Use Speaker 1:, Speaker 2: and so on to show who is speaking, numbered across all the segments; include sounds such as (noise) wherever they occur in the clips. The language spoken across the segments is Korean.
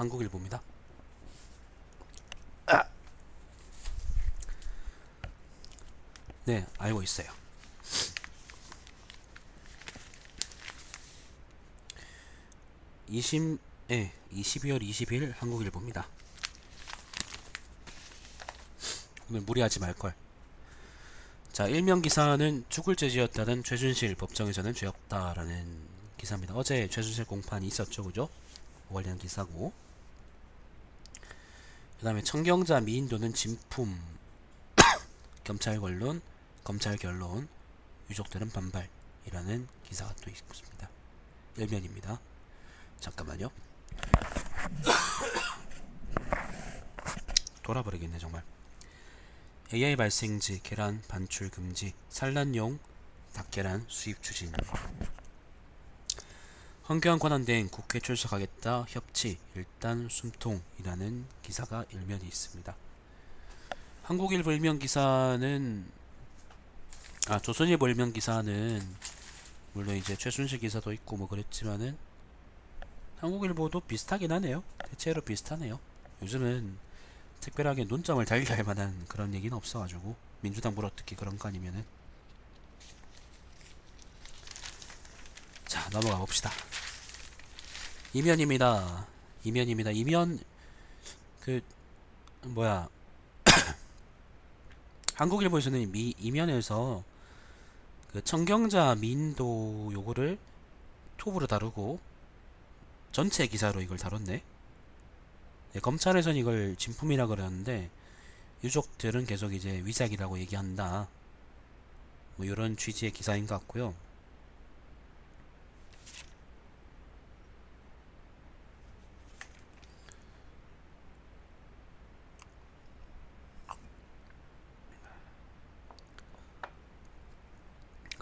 Speaker 1: 한국일보입니다. 네, 알고 있어요. 20, 예, 22월 20일 한국일보입니다. 오늘 무리하지 말걸. 자, 일명 기사는 죽을 죄지었다는 최준실 법정에서는 죄 없다라는 기사입니다. 어제 최준실 공판이 있었죠, 그죠? 관련 기사고. 그 다음에 청경자 미인도는 진품 (coughs) 검찰 권론 검찰 결론 유족들은 반발이라는 기사가 또 있습니다. 일면입니다. 잠깐만요. (coughs) 돌아버리겠네 정말. AI 발생지 계란 반출 금지 산란용 닭계란 수입 추진 황교안 관한대행 국회 출석하겠다 협치 일단 숨통이라는 기사가 일면이 있습니다. 한국일보 일면 기사는 아 조선일보 일면 기사는 물론 이제 최순실 기사도 있고 뭐 그랬지만은 한국일보도 비슷하긴 하네요. 대체로 비슷하네요. 요즘은 특별하게 논점을 달게 할 만한 그런 얘기는 없어가지고 민주당 물어뜯기 그런 거 아니면은 자 넘어가 봅시다. 이면입니다. 이면입니다. 이면 그 뭐야 (coughs) 한국일보에서는 미 이면에서 그 청경자 민도 요거를 톱으로 다루고 전체 기사로 이걸 다뤘네. 네, 검찰에선 이걸 진품이라 그러는데 유족들은 계속 이제 위작이라고 얘기한다. 뭐 이런 취지의 기사인 것 같고요.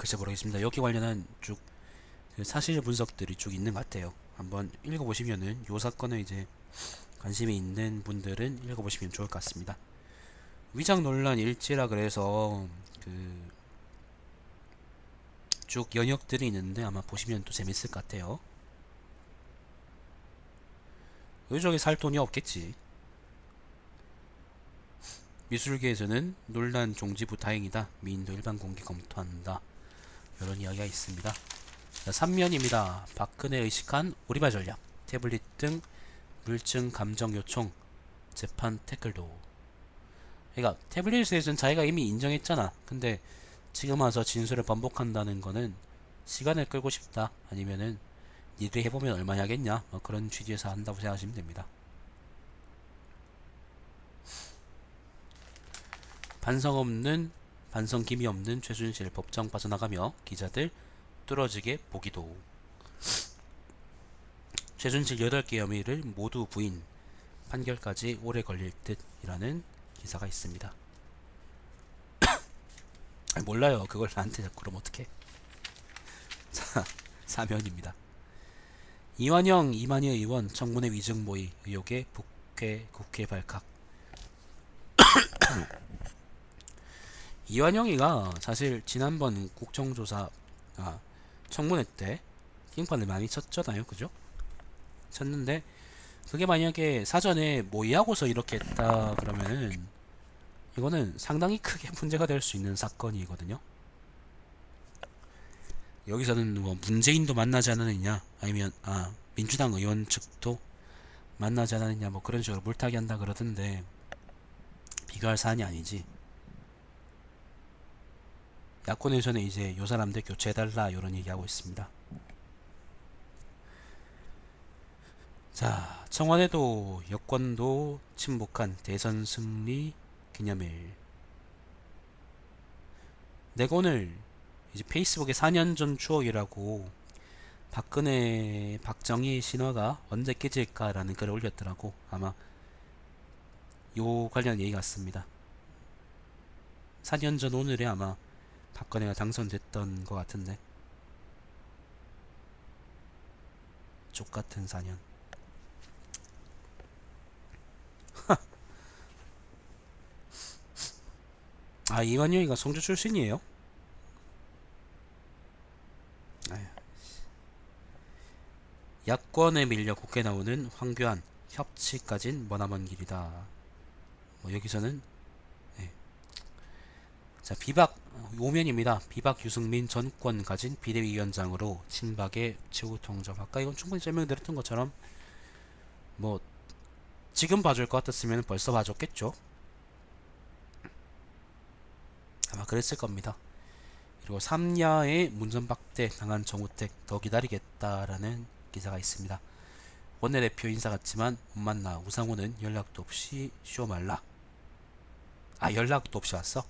Speaker 1: 글쎄 모르겠습니다. 여기 관련한 쭉그 사실 분석들이 쭉 있는 것 같아요. 한번 읽어보시면은 요 사건에 이제 관심이 있는 분들은 읽어보시면 좋을 것 같습니다. 위장 논란 일지라 그래서 그 쭉 연역들이 있는데 아마 보시면 또 재밌을 것 같아요. 의적에 살 돈이 없겠지. 미술계에서는 논란 종지부 다행이다. 미인도 일반 공개 검토한다. 이런 이야기가 있습니다. 자, 3면입니다. 박근혜 의식한 오리발 전략, 태블릿 등 물증 감정 요청, 재판 태클도. 그러니까 태블릿에서는 자기가 이미 인정했잖아. 근데 지금 와서 진술을 반복한다는 거는 시간을 끌고 싶다. 아니면은 니들이 해보면 얼마냐겠냐. 뭐 그런 취지에서 한다고 생각하시면 됩니다. 반성 없는 반성 김이 없는 최순실 법정 빠져나가며 기자들 뚫어지게 보기도 최순실 8개 혐의를 모두 부인 판결까지 오래 걸릴 듯이라는 기사가 있습니다. (coughs) 몰라요. 그걸 나한테 자꾸 그럼 어떡해. (laughs) 자, 사면입니다. 이완영, 이만희 의원 청문회 위증 모의 의혹에 국회, 국회 발칵. (coughs) 이완영이가 사실 지난번 국정조사 아, 청문회 때 킹판을 많이 쳤잖아요, 그죠? 쳤는데 그게 만약에 사전에 모의하고서 이렇게 했다 그러면은 이거는 상당히 크게 문제가 될 수 있는 사건이거든요. 여기서는 뭐 문재인도 만나지 않았느냐 아니면 아 민주당 의원 측도 만나지 않았느냐 뭐 그런 식으로 물타기 한다 그러던데 비교할 사안이 아니지. 야권에서는 이제 요 사람들 교체해달라 이런 얘기하고 있습니다. 자, 청와대도 여권도 침묵한 대선 승리 기념일. 내가 오늘 이제 페이스북에 4년 전 추억이라고 박근혜, 박정희 신화가 언제 깨질까라는 글을 올렸더라고. 아마 요 관련 얘기 같습니다. 4년 전 오늘에 아마 박근혜가 당선됐던 것 같은데 족같은 4년 아 이완영이가 성주 출신이에요? 야권에 밀려 국회 나오는 황교안 협치까진 머나먼 길이다. 뭐 여기서는 네. 자 비박 오면입니다. 비박 유승민 전권 가진 비대위원장으로 친박의 최후 통접. 아까 이건 충분히 설명드렸던 것처럼 뭐 지금 봐줄 것 같았으면 벌써 봐줬겠죠. 아마 그랬을 겁니다. 그리고 삼야의 문전박대 당한 정우택 더 기다리겠다라는 기사가 있습니다. 원내대표 인사 같지만 못 만나 우상호는 연락도 없이 쉬어 말라. 아 연락도 없이 왔어?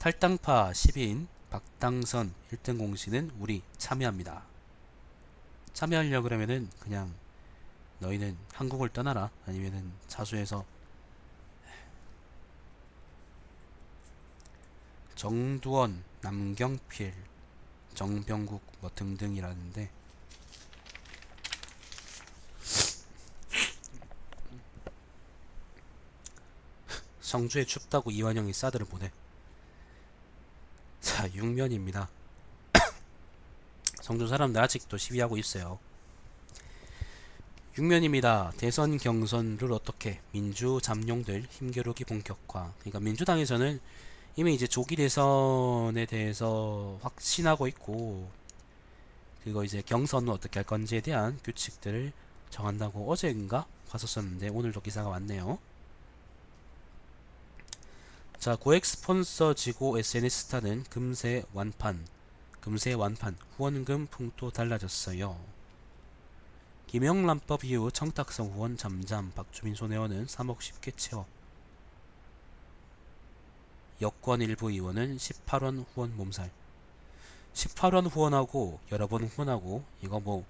Speaker 1: 탈당파 10인 박당선 1등 공시는 우리 참여합니다. 참여하려 그러면은 그냥 너희는 한국을 떠나라 아니면은 자수해서 정두원, 남경필, 정병국 뭐 등등이라는데 성주에 춥다고 이완영이 사드를 보내. 자, 6면입니다. 성주 사람들 아직도 시위하고 있어요. 6면입니다. 대선 경선을 어떻게 민주 잠룡들 힘겨루기 본격화. 그러니까 민주당에서는 이미 이제 조기 대선에 대해서 확신하고 있고 그거 이제 경선은 어떻게 할 건지에 대한 규칙들을 정한다고 어제인가 봤었었는데 오늘도 기사가 왔네요. 자, 고액 스폰서 지고 SNS 스타는 금세 완판, 금세 완판, 후원금 풍토 달라졌어요. 김영란법 이후 청탁성 후원 잠잠, 박주민 손혜원은 3억 쉽게 채워. 여권 일부 의원은 18원 후원 몸살. 18원 후원하고 여러 번 후원하고 이거 뭐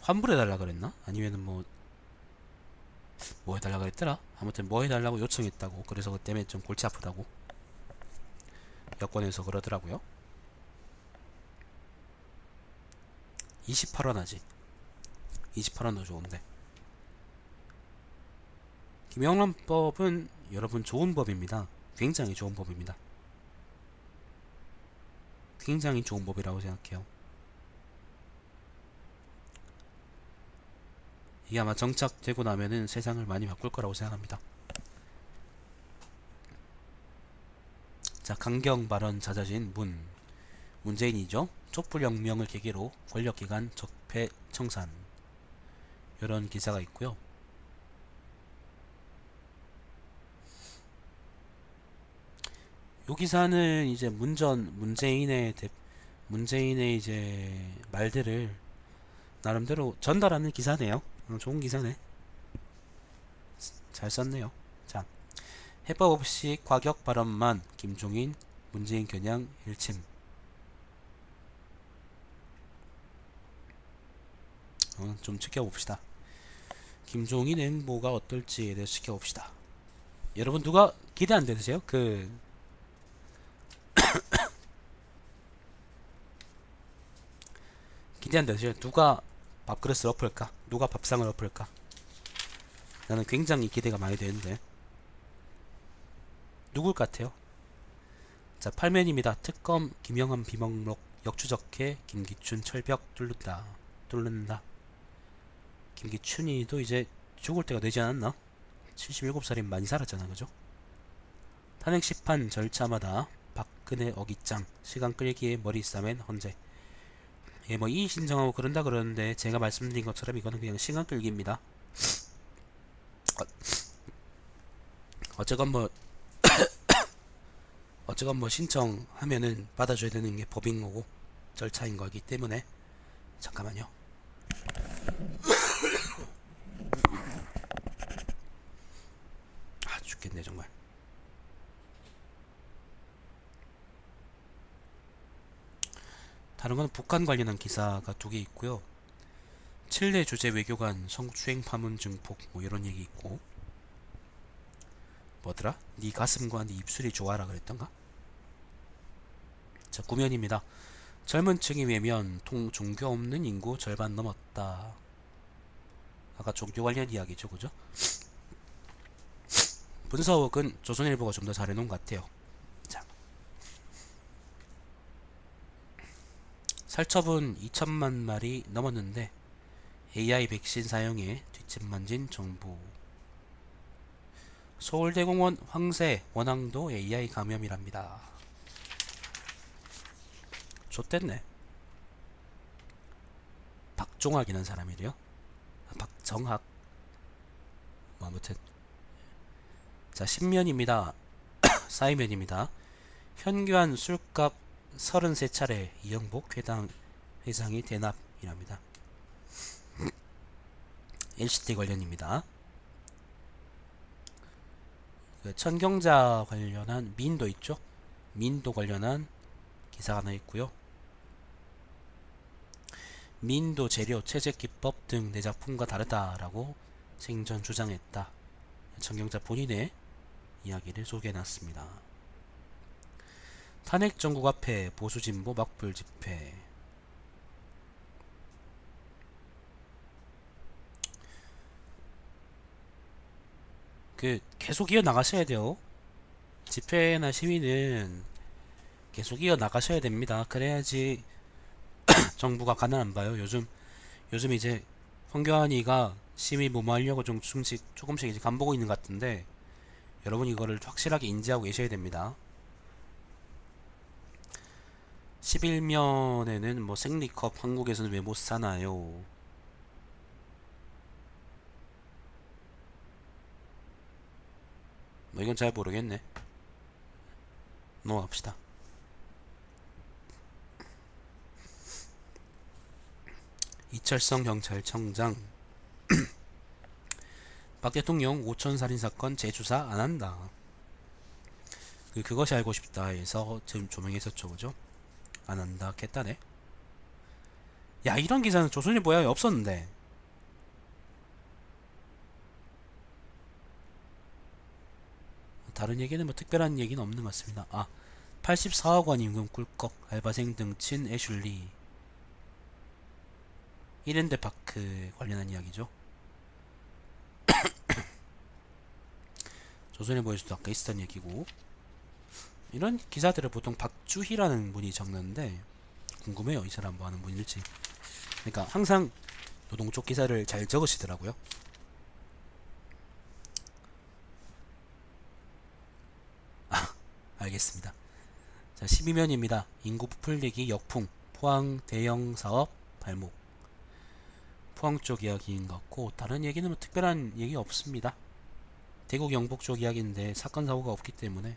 Speaker 1: 환불해 달라 그랬나? 아니면은 뭐 뭐 해달라 그랬더라? 아무튼 뭐 해달라고 요청했다고. 그래서 그 때문에 좀 골치 아프다고 여권에서 그러더라고요. 28원 하지. 28원도 좋은데. 김영란법은 여러분 좋은 법입니다. 굉장히 좋은 법입니다. 굉장히 좋은 법이라고 생각해요 이게 아마 정착되고 나면은 세상을 많이 바꿀 거라고 생각합니다. 자, 강경 발언 잦아진 문. 문재인이죠. 촛불혁명을 계기로 권력기관 적폐 청산. 이런 기사가 있고요. 요 기사는 이제 문전 문재인의 대, 문재인의 이제 말들을 나름대로 전달하는 기사네요. 어, 좋은 기사네. 잘 썼네요. 자, 해법 없이 과격 발언만 김종인, 문재인 겨냥 일침. 어, 좀 지켜봅시다. 김종인 행보가 어떨지에 대해서 지켜봅시다. 여러분 누가 기대 안 되세요? 그 (coughs) 기대 안 되세요? 누가 밥그릇을 엎을까? 누가 밥상을 엎을까? 나는 굉장히 기대가 많이 되는데 누굴 것 같아요? 자 8면입니다. 특검 김영함 비먹록 역추적해 김기춘 철벽 뚫는다 뚫는다 김기춘이도 이제 죽을 때가 되지 않았나? 77살이면 많이 살았잖아 그죠? 탄핵 심판 절차마다 박근혜 어깃장 시간 끌기에 머리 싸맨 헌재 예, 뭐 이의 신청하고 그런다 그러는데 제가 말씀드린 것처럼 이거는 그냥 시간 끌기입니다. 어, (coughs) 어쨌건 뭐 (coughs) 어쨌건 뭐 신청하면은 받아줘야 되는 게 법인 거고 절차인 거기 때문에 잠깐만요. (coughs) 아 죽겠네 정말. 다른 건 북한 관련한 기사가 두 개 있고요. 칠레 주재 외교관 성추행 파문 증폭 뭐 이런 얘기 있고 뭐더라? 네 가슴과 네 입술이 좋아라 그랬던가? 자 구면입니다. 젊은 층이 외면 통 종교 없는 인구 절반 넘었다. 아까 종교 관련 이야기죠, 그죠? 분석은 조선일보가 좀 더 잘해놓은 것 같아요. 살처분 2천만 마리 넘었는데 AI 백신 사용에 뒷짐만진 정부 서울대공원 황새 원앙도 AI 감염이랍니다. 좋댔네. 박종학이라는 사람이래요. 아, 박정학. 뭐 아무튼 자 신면입니다. (coughs) 사이면입니다. 현규한 술값 33차례 이영복 회당 회장이 대납이랍니다. LCT 관련입니다. 그 천경자 관련한 민도 있죠? 민도 관련한 기사가 하나 있고요. 민도 재료, 채색 기법 등 내 작품과 다르다라고 생전 주장했다. 천경자 본인의 이야기를 소개해놨습니다. 탄핵 정국 앞에 보수 진보 막불 집회. 그 계속 이어 나가셔야 돼요. 집회나 시위는 계속 이어 나가셔야 됩니다. 그래야지 (clears throat) 정부가 가난 안 봐요. 요즘 요즘 이제 황교안이가 시위 무마하려고 좀 조금씩 조금씩 이제 간보고 있는 것 같은데 여러분 이거를 확실하게 인지하고 계셔야 됩니다. 11면에는 뭐 생리컵 한국에서는 왜 못 사나요? 뭐 이건 잘 모르겠네. 넘어갑시다. 이철성 경찰청장 (clears throat) 박 대통령 5천 살인 사건 재조사 안 한다. 그 그것이 알고 싶다 해서 지금 조명했었죠, 그죠? 안 한다, 겠다네. 야, 이런 기사는 조선일보에 없었는데. 다른 얘기는 뭐 특별한 얘기는 없는 것 같습니다. 아, 84억 원 임금 꿀꺽 알바생 등친 애슐리 1엔드 파크 관련한 이야기죠. (coughs) 조선일보에서도 아까 있었던 얘기고 이런 기사들을 보통 박주희라는 분이 적는데 궁금해요. 이 사람 뭐 하는 분일지. 그러니까 항상 노동 쪽 기사를 잘 적으시더라고요. 아, (laughs) 알겠습니다. 자 12면입니다. 인구 부풀리기 역풍 포항 대형 사업 발목. 포항 쪽 이야기인 것 같고 다른 얘기는 뭐 특별한 얘기 없습니다. 대구 경북 쪽 이야기인데 사건 사고가 없기 때문에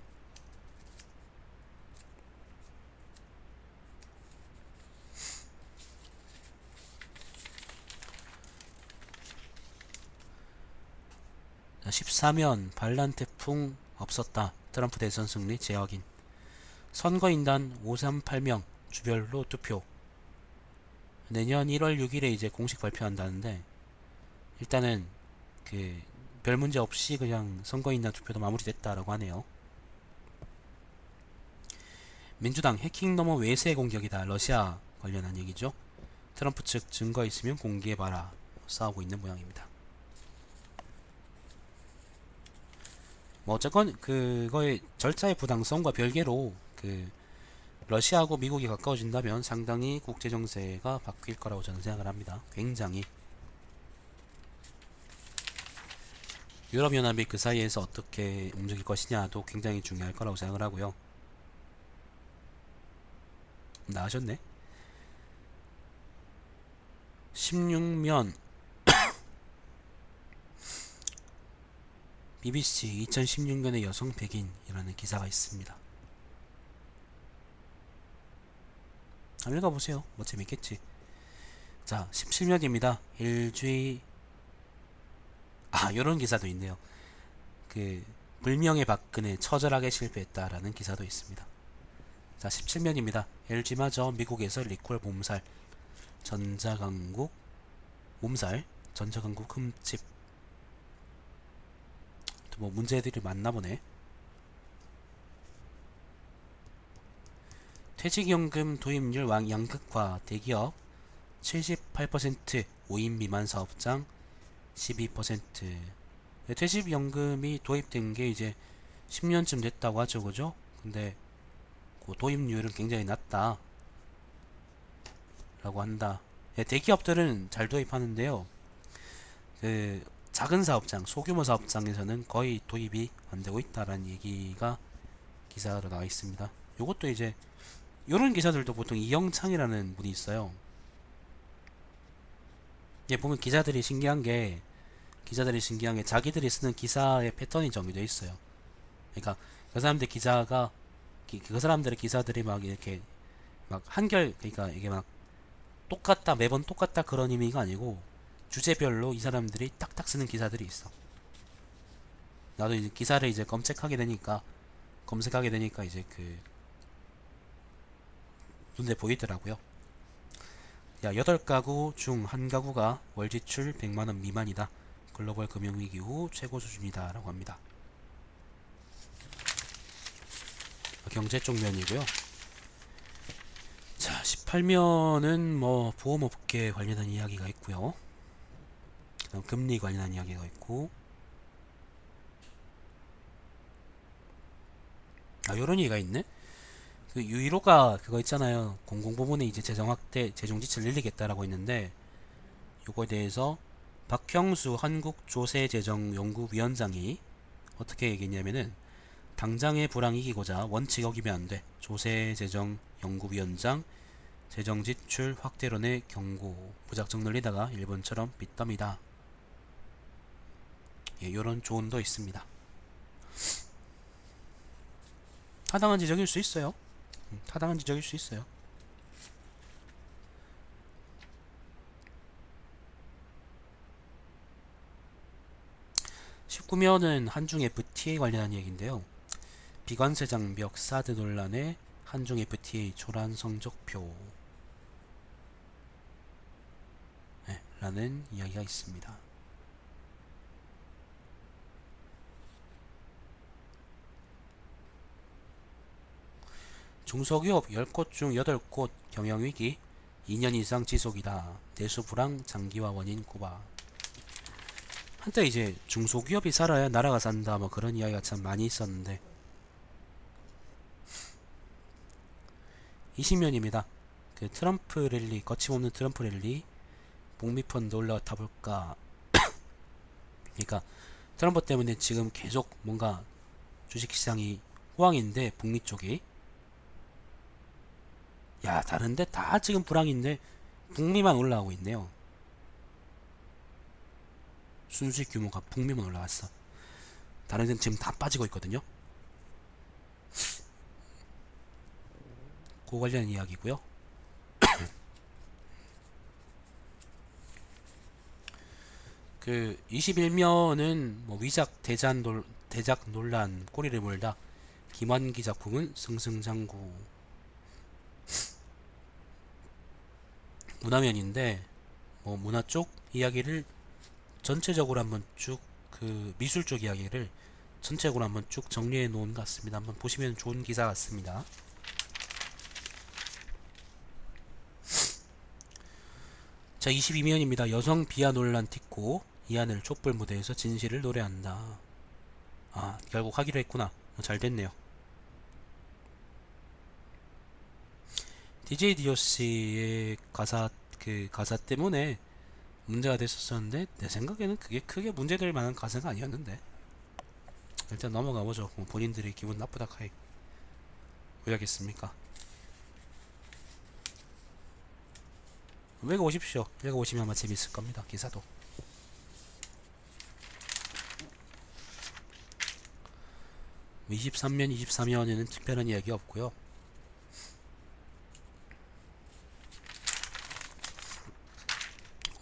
Speaker 1: 자, 14면 반란 태풍 없었다. 트럼프 대선 승리 재확인. 선거인단 538명 주별로 투표. 내년 1월 6일에 이제 공식 발표한다는데 일단은 그 별 문제 없이 그냥 선거인단 투표도 마무리됐다라고 하네요. 민주당 해킹 넘어 외세 공격이다. 러시아 관련한 얘기죠. 트럼프 측 증거 있으면 공개해봐라. 싸우고 있는 모양입니다. 뭐 어쨌건 그거의 절차의 부당성과 별개로 그 러시아하고 미국이 가까워진다면 상당히 국제 정세가 바뀔 거라고 저는 생각을 합니다. 굉장히 유럽 연합이 그 사이에서 어떻게 움직일 것이냐도 굉장히 중요할 거라고 생각을 하고요. 나으셨네. 16면 BBC 2016년의 여성 백인이라는 기사가 있습니다. 한번 읽어보세요. 뭐 재밌겠지. 자, 17년입니다. LG 아, 요런 기사도 있네요. 그 불명예 박근혜 처절하게 실패했다라는 기사도 있습니다. 자, 17면입니다. LG마저 미국에서 리콜 몸살 전자강국 몸살 전자강국 흠집 또 뭐 문제들이 많나 보네. 퇴직연금 도입률 왕 양극화 대기업 78% 5인 미만 사업장 12% 퇴직연금이 도입된 게 이제 10년쯤 됐다고 하죠 그죠? 근데 그 도입률은 굉장히 낮다 라고 한다 네, 대기업들은 잘 도입하는데요. 그 작은 사업장, 소규모 사업장에서는 거의 도입이 안 되고 있다라는 얘기가 기사로 나와 있습니다. 요것도 이제 요런 기사들도 보통 이영창이라는 분이 있어요. 예, 보면 기자들이 신기한 게 기자들이 신기한 게 자기들이 쓰는 기사의 패턴이 정해져 있어요. 그러니까 그 사람들 기자가 기- 그 사람들의 기사들이 막 이렇게 막 한결 그러니까 이게 막 똑같다 매번 똑같다 그런 의미가 아니고 주제별로 이 사람들이 딱딱 쓰는 기사들이 있어. 나도 이제 기사를 이제 검색하게 되니까 검색하게 되니까 이제 그 눈에 보이더라고요. 야, 8가구 중 한 가구가 월 지출 100만 원 미만이다. 글로벌 금융위기 후 최고 수준이다. 라고 합니다. 경제 쪽 면이고요. 자, 18면은 뭐 보험업계 관련한 이야기가 있고요. 그다음 금리 관련한 이야기가 있고. 아 요런 얘기가 있네? 그 유일호가 그거 있잖아요. 공공부문에 이제 재정 확대 재정 지출을 늘리겠다라고 했는데 요거에 대해서 박형수 한국조세재정연구위원장이 어떻게 얘기했냐면은 당장의 불황 이기고자 원칙 어기면 안 돼. 조세재정연구위원장 재정지출 확대론의 경고. 무작정 늘리다가 일본처럼 빚더미다 예, 요런 조언도 있습니다. 타당한 지적일 수 있어요. 음, 타당한 지적일 수 있어요. (19면은) 한중 FTA 관련한 얘기인데요. 비관세 장벽 사드 논란에 한중 FTA 초란 성적표 네, 라는 이야기가 있습니다. 중소기업 10곳 중 8곳 경영위기 2년 이상 지속이다. 내수 불황 장기화 원인 고봐. 한때 이제 중소기업이 살아야 나라가 산다 뭐 그런 이야기가 참 많이 있었는데 20년입니다. 그 트럼프 랠리 거침없는 트럼프 랠리 북미 펀드 올라타 볼까 (coughs) 그러니까 트럼프 때문에 지금 계속 뭔가 주식시장이 호황인데 북미 쪽이 야 다른데? 다 지금 불황인데 북미만 올라가고 있네요. 순수익 규모가 북미만 올라갔어. 다른 데는 지금 다 빠지고 있거든요. 그 관련 이야기고요. (coughs) 그 21면은 뭐 위작 대잔 놀, 대작 논란 꼬리를 물다 김환기 작품은 승승장구 문화면인데 뭐 문화 쪽 이야기를 전체적으로 한번 쭉 그 미술 쪽 이야기를 전체적으로 한번 쭉 정리해 놓은 것 같습니다. 한번 보시면 좋은 기사 같습니다. 자 22면입니다. 여성 비하 논란 틱고 이하늘 촛불 무대에서 진실을 노래한다. 아 결국 하기로 했구나. 어, 잘 됐네요. DJ 디오씨의 가사 그 가사 때문에 문제가 됐었었는데 내 생각에는 그게 크게 문제될 만한 가사가 아니었는데 일단 넘어가 보죠. 뭐 본인들이 기분 나쁘다 카이 왜 하겠습니까? 외가 오십시오. 외가 오시면 아마 재밌을 겁니다. 기사도. 뭐 23면 24면에는 특별한 이야기 없고요.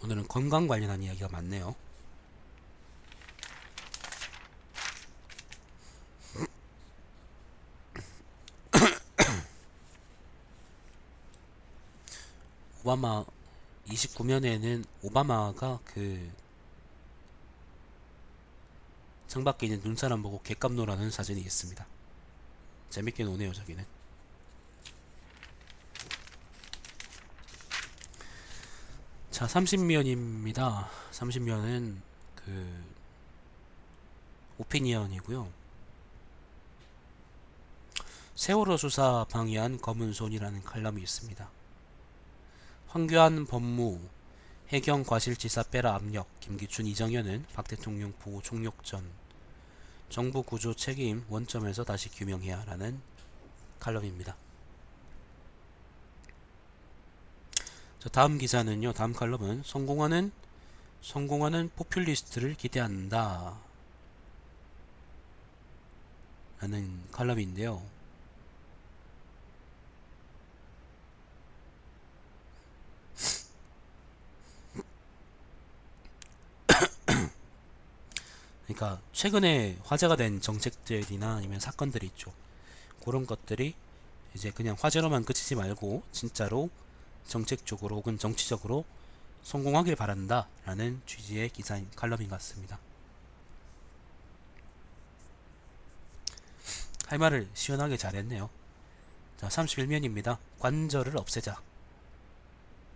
Speaker 1: 오늘은 건강 관련한 이야기가 많네요. (coughs) 오바마 29면에는 오바마가 그 창밖에 있는 눈사람 보고 객감노라는 사진이 있습니다. 재밌게 노네요, 저기는. 자, 30면입니다. 30면은 그 오피니언이고요. 세월호 수사 방해한 검은 손이라는 칼럼이 있습니다. 황교안 법무 해경 과실치사 빼라 압력 김기춘 이정현은 박 대통령 보호 총력전 정부 구조 책임 원점에서 다시 규명해야 라는 칼럼입니다. 자, 다음 기사는요. 다음 칼럼은 성공하는 성공하는 포퓰리스트를 기대한다. 라는 칼럼인데요. 그러니까 최근에 화제가 된 정책들이나 아니면 사건들이 있죠. 그런 것들이 이제 그냥 화제로만 그치지 말고 진짜로 정책적으로 혹은 정치적으로 성공하길 바란다 라는 취지의 기사인 칼럼인 것 같습니다. 할 말을 시원하게 잘했네요. 자, 31면입니다. 관절을 없애자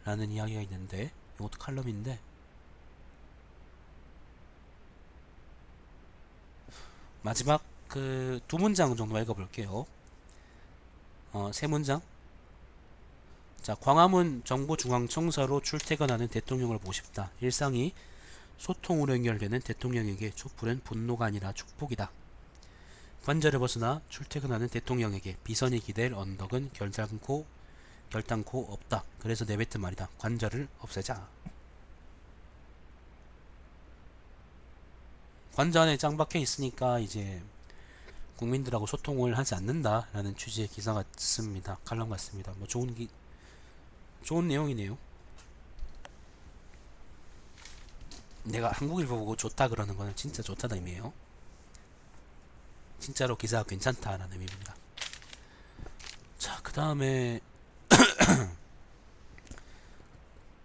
Speaker 1: 라는 이야기가 있는데 이것도 칼럼인데 마지막 그 두 문장 정도 읽어볼게요. 어, 세 문장. 자, 광화문 정부중앙청사로 출퇴근하는 대통령을 보고 싶다. 일상이 소통으로 연결되는 대통령에게 촛불은 분노가 아니라 축복이다. 관절을 벗어나 출퇴근하는 대통령에게 비선이 기댈 언덕은 결단코 결단코 없다. 그래서 내뱉은 말이다. 관절을 없애자. 관저 안에 짱 박혀 있으니까 이제 국민들하고 소통을 하지 않는다라는 취지의 기사 같습니다. 칼럼 같습니다. 뭐 좋은 기, 좋은 내용이네요. 내가 한국일보 보고 좋다 그러는 거는 진짜 좋다는 의미예요. 진짜로 기사가 괜찮다라는 의미입니다. 자, 그 다음에 (coughs)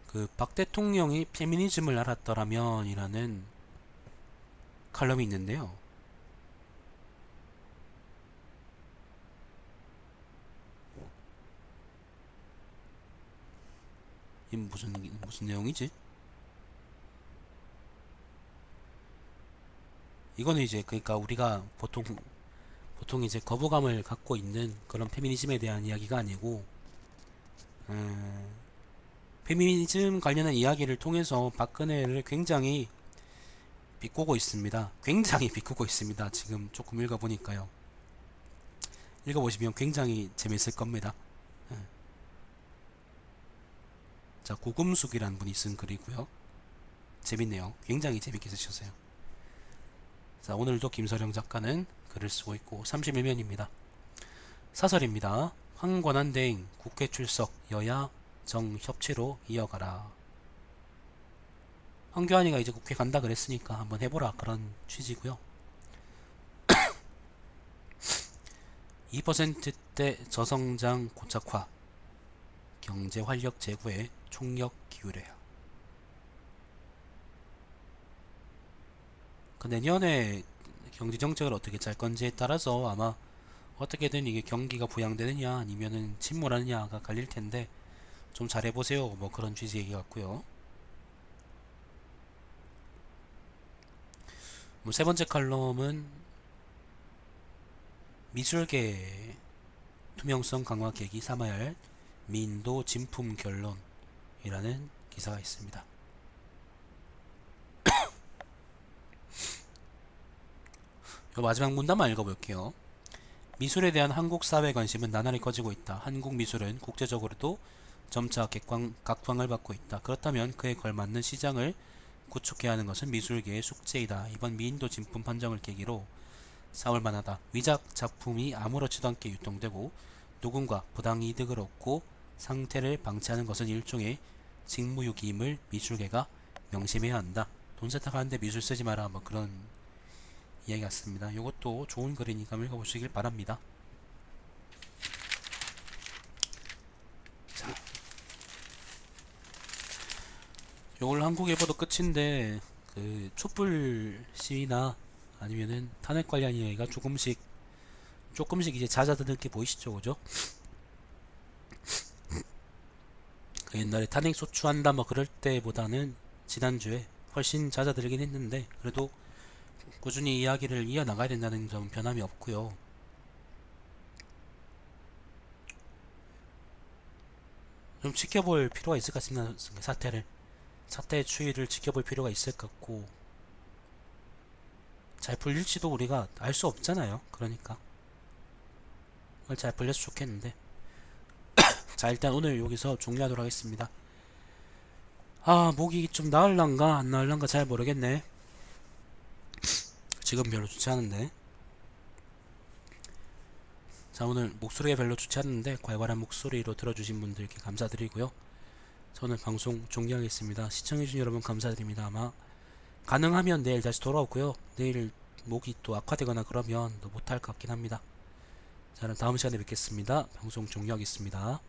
Speaker 1: 그 박 대통령이 페미니즘을 알았더라면이라는 칼럼이 있는데요. 이 무슨 무슨 내용이지? 이거는 이제 그러니까 우리가 보통 보통 이제 거부감을 갖고 있는 그런 페미니즘에 대한 이야기가 아니고 음, 페미니즘 관련한 이야기를 통해서 박근혜를 굉장히 비꼬고 있습니다. 굉장히 (laughs) 비꼬고 있습니다. 지금 조금 읽어보니까요. 읽어보시면 굉장히 재밌을 겁니다. 예. 자, 고금숙이라는 분이 쓴 글이고요. 재밌네요. 굉장히 재밌게 쓰셨어요. 자, 오늘도 김서령 작가는 글을 쓰고 있고 31면입니다. 사설입니다. 황권한 대행 국회 출석 여야 정협치로 이어가라. 황교안이가 이제 국회 간다 그랬으니까 한번 해보라 그런 취지고요. (coughs) 2%대 저성장 고착화 경제 활력 제고에 총력 기울여야. 그 내년에 경제 정책을 어떻게 짤 건지에 따라서 아마 어떻게든 이게 경기가 부양되느냐 아니면은 침몰하느냐가 갈릴 텐데 좀 잘해보세요. 뭐 그런 취지 얘기 같고요. 뭐 세 번째 칼럼은 미술계 투명성 강화 계기 삼아야 할 민도 진품 결론이라는 기사가 있습니다. (coughs) 요 마지막 문단만 읽어볼게요. 미술에 대한 한국 사회 관심은 나날이 커지고 있다. 한국 미술은 국제적으로도 점차 객광, 각광을 받고 있다. 그렇다면 그에 걸맞는 시장을 구축해야 하는 것은 미술계의 숙제이다. 이번 미인도 진품 판정을 계기로 싸울 만하다. 위작 작품이 아무렇지도 않게 유통되고 누군가 부당 이득을 얻고 상태를 방치하는 것은 일종의 직무유기임을 미술계가 명심해야 한다. 돈 세탁하는데 미술 쓰지 마라. 뭐 그런 이야기 같습니다. 이것도 좋은 글이니까 읽어보시길 바랍니다. 자, 요걸 한국일보도 끝인데 그 촛불 시위나 아니면은 탄핵 관련 이야기가 조금씩 조금씩 이제 잦아드는 게 보이시죠, 그죠? 그 옛날에 탄핵 소추한다 뭐 그럴 때보다는 지난주에 훨씬 잦아들긴 했는데 그래도 꾸준히 이야기를 이어나가야 된다는 점 변함이 없고요. 좀 지켜볼 필요가 있을 것 같습니다. 사태를 사태의 추이를 지켜볼 필요가 있을 것 같고 잘 풀릴지도 우리가 알 수 없잖아요. 그러니까 잘 풀려서 좋겠는데 자 일단 오늘 여기서 종료하도록 하겠습니다. 아 목이 좀 나을란가 안 나을란가 잘 모르겠네. 지금 별로 좋지 않은데 자 오늘 목소리가 별로 좋지 않은데 괄괄한 목소리로 들어주신 분들께 감사드리고요. 저는 방송 종료하겠습니다. 시청해주신 여러분 감사드립니다. 아마 가능하면 내일 다시 돌아오고요. 내일 목이 또 악화되거나 그러면 또 못할 것 같긴 합니다. 자 그럼 다음 시간에 뵙겠습니다. 방송 종료하겠습니다.